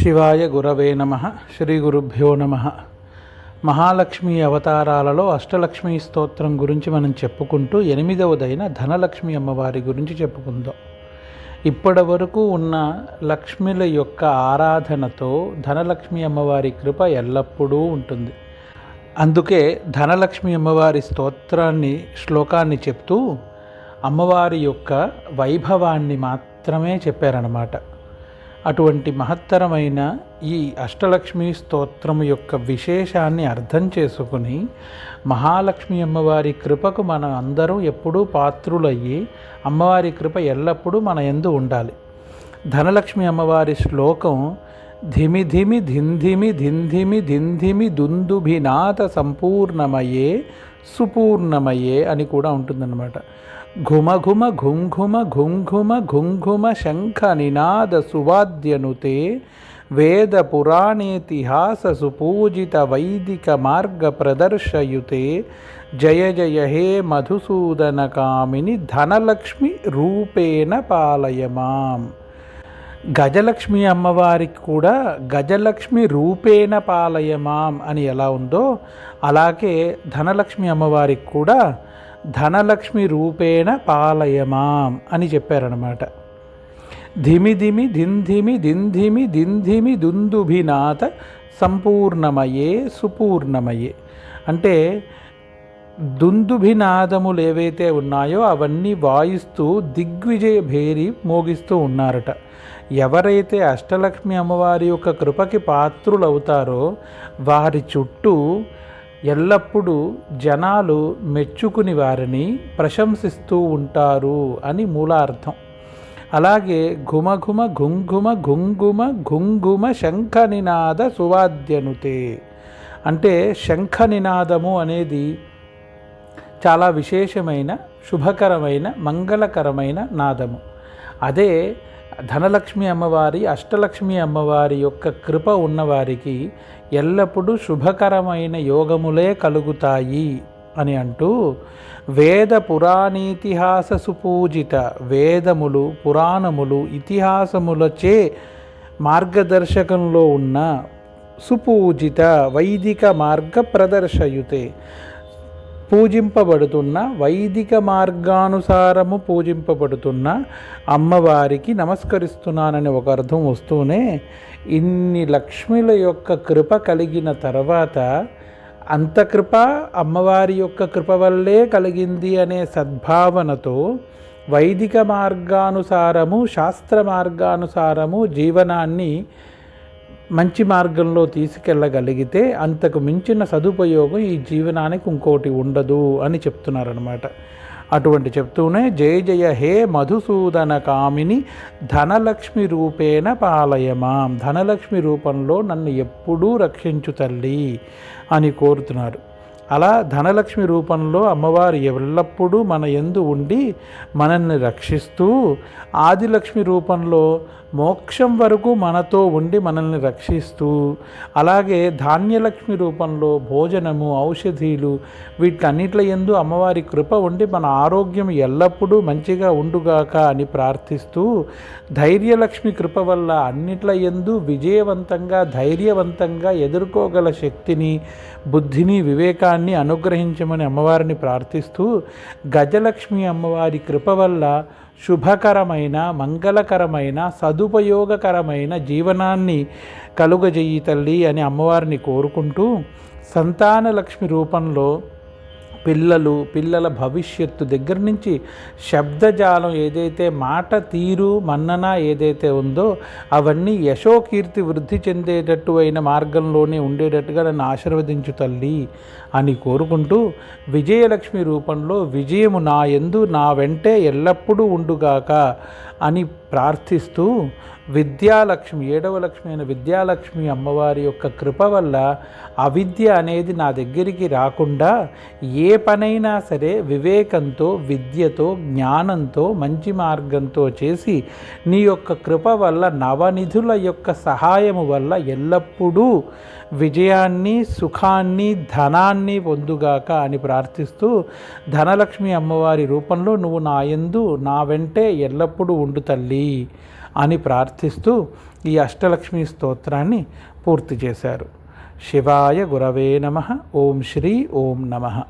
శివాయ గురవే నమ శ్రీ గురుభ్యో నమ. మహాలక్ష్మి అవతారాలలో అష్టలక్ష్మి స్తోత్రం గురించి మనం చెప్పుకుంటూ ఎనిమిదవదైన ధనలక్ష్మి అమ్మవారి గురించి చెప్పుకుందాం. ఇప్పటి వరకు ఉన్న లక్ష్మిల యొక్క ఆరాధనతో ధనలక్ష్మి అమ్మవారి కృప ఎల్లప్పుడూ ఉంటుంది. అందుకే ధనలక్ష్మి అమ్మవారి స్తోత్రాన్ని శ్లోకాన్ని చెప్తూ అమ్మవారి యొక్క వైభవాన్ని మాత్రమే చెప్పారన్నమాట. అటువంటి మహత్తరమైన ఈ అష్టలక్ష్మి స్తోత్రం యొక్క విశేషాన్ని అర్థం చేసుకుని మహాలక్ష్మి అమ్మవారి కృపకు మనం అందరం ఎప్పుడూ పాత్రులయ్యి అమ్మవారి కృప ఎల్లప్పుడూ మన ఎందు ఉండాలి. ధనలక్ష్మి అమ్మవారి శ్లోకం ధిమి ధిమి ధింధిమి ధింధిమి ధింధిమి దుందుభినాథ సంపూర్ణమయే సుపూర్ణమయే అని కూడా ఉంటుందన్నమాట. ఘుమఘుమ ఘుంఘుమ ఘుంఘుమ ఘుంఘుమ శంఖ నినాద సువాద్యనుతే వేద పురాణేతిహాస సుపూజిత వైదిక మార్గ ప్రదర్శయుతే జయ జయ హే మధుసూదన కామిని ధనలక్ష్మి రూపేణ పాలయమాం గజలక్ష్మి అమ్మవారికి కూడా గజలక్ష్మి రూపేణ పాలయమాం అని ఎలా ఉందో అలాగే ధనలక్ష్మి అమ్మవారికి కూడా ధనలక్ష్మి రూపేణ పాలయమాం అని చెప్పారనమాట ధిమి ధిమి దింధిమి దింధిమి దింధిమి దుందుభినాథ సంపూర్ణమయే సుపూర్ణమయే. అంటే దుందుభినాదములు ఏవైతే ఉన్నాయో అవన్నీ వాయిస్తూ దిగ్విజయ భేరి మోగిస్తూ ఉన్నారట. ఎవరైతే అష్టలక్ష్మి అమ్మవారి యొక్క కృపకి పాత్రులవుతారో వారి చుట్టూ ఎల్లప్పుడూ జనాలు మెచ్చుకుని వారిని ప్రశంసిస్తూ ఉంటారు అని మూలార్థం. అలాగే ఘుమఘుమ ఘుంఘుమ ఘుంఘుమ ఘుంఘుమ శంఖ నినాద సువాద్యనుతే. అంటే శంఖ నినాదము అనేది చాలా విశేషమైన శుభకరమైన మంగళకరమైన నాదము. అదే ధనలక్ష్మి అమ్మవారి అష్టలక్ష్మి అమ్మవారి యొక్క కృప ఉన్నవారికి ఎల్లప్పుడూ శుభకరమైన యోగములే కలుగుతాయి అని అంటూ వేద పురాణీతిహాస సుపూజిత వేదములు పురాణములు ఇతిహాసములచే మార్గదర్శకంలో ఉన్న సుపూజిత వైదిక మార్గ ప్రదర్శయుతే పూజింపబడుతున్న వైదిక మార్గానుసారము పూజింపబడుతున్న అమ్మవారికి నమస్కరిస్తున్నానని ఒక అర్థం వస్తూనే ఇన్ని లక్ష్మిల యొక్క కృప కలిగిన తర్వాత అంత కృప అమ్మవారి యొక్క కృప వల్లే కలిగింది అనే సద్భావనతో వైదిక మార్గానుసారము శాస్త్ర మార్గానుసారము జీవనాన్ని మంచి మార్గంలో తీసుకెళ్ళగలిగితే అంతకు మించిన సదుపయోగం ఈ జీవనానికి ఇంకోటి ఉండదు అని చెప్తున్నారనమాట అటువంటి చెప్తూనే జయ జయ హే మధుసూదన కామిని ధనలక్ష్మి రూపేణ పాలయమాం. ధనలక్ష్మి రూపంలో నన్ను ఎప్పుడూ రక్షించు తల్లి అని కోరుతున్నారు. అలా ధనలక్ష్మి రూపంలో అమ్మవారు ఎల్లప్పుడూ మన ఎందు ఉండి మనల్ని రక్షిస్తూ ఆదిలక్ష్మి రూపంలో మోక్షం వరకు మనతో ఉండి మనల్ని రక్షిస్తూ అలాగే ధాన్యలక్ష్మి రూపంలో భోజనము ఔషధీలు వీటన్నిట్ల ఎందు అమ్మవారి కృప ఉండి మన ఆరోగ్యం ఎల్లప్పుడూ మంచిగా ఉండుగాక అని ప్రార్థిస్తూ ధైర్యలక్ష్మి కృప వల్ల అన్నిట్ల ఎందు విజయవంతంగా ధైర్యవంతంగా ఎదుర్కోగల శక్తిని బుద్ధిని వివేకాన్ని అనుగ్రహించమని అమ్మవారిని ప్రార్థిస్తూ గజలక్ష్మి అమ్మవారి కృప వల్ల శుభకరమైన మంగళకరమైన సదుపయోగకరమైన జీవనాన్ని కలుగజేయి తల్లి అని అమ్మవారిని కోరుకుంటూ సంతానలక్ష్మి రూపంలో పిల్లలు పిల్లల భవిష్యత్తు దగ్గర నుంచి శబ్దజాలం ఏదైతే మాట తీరు మన్నన ఏదైతే ఉందో అవన్నీ యశోకీర్తి వృద్ధి చెందేటట్టు అయిన మార్గంలోనే ఉండేటట్టుగా నన్ను ఆశీర్వదించు తల్లి అని కోరుకుంటూ విజయలక్ష్మి రూపంలో విజయము నా ఎందు నా వెంటే ఎల్లప్పుడూ ఉండుగాక అని ప్రార్థిస్తూ విద్యాలక్ష్మి ఏడవ లక్ష్మి అయిన విద్యాలక్ష్మి అమ్మవారి యొక్క కృప వల్ల అవిద్య అనేది నా దగ్గరికి రాకుండా ఏ పనైనా సరే వివేకంతో విద్యతో జ్ఞానంతో మంచి మార్గంతో చేసి నీ యొక్క కృప వల్ల నవనిధుల యొక్క సహాయము వల్ల ఎల్లప్పుడూ విజయాన్ని సుఖాన్ని ధనాన్ని పొందుగాక అని ప్రార్థిస్తూ ధనలక్ష్మి అమ్మవారి రూపంలో నువ్వు నా ఎందు నా వెంటే ఎల్లప్పుడూ ఉండు తల్లి అని ప్రార్థిస్తూ ఈ అష్టలక్ష్మి స్తోత్రాన్ని పూర్తి చేశారు. శివాయ గురవే నమ. ఓం శ్రీ ఓం నమ.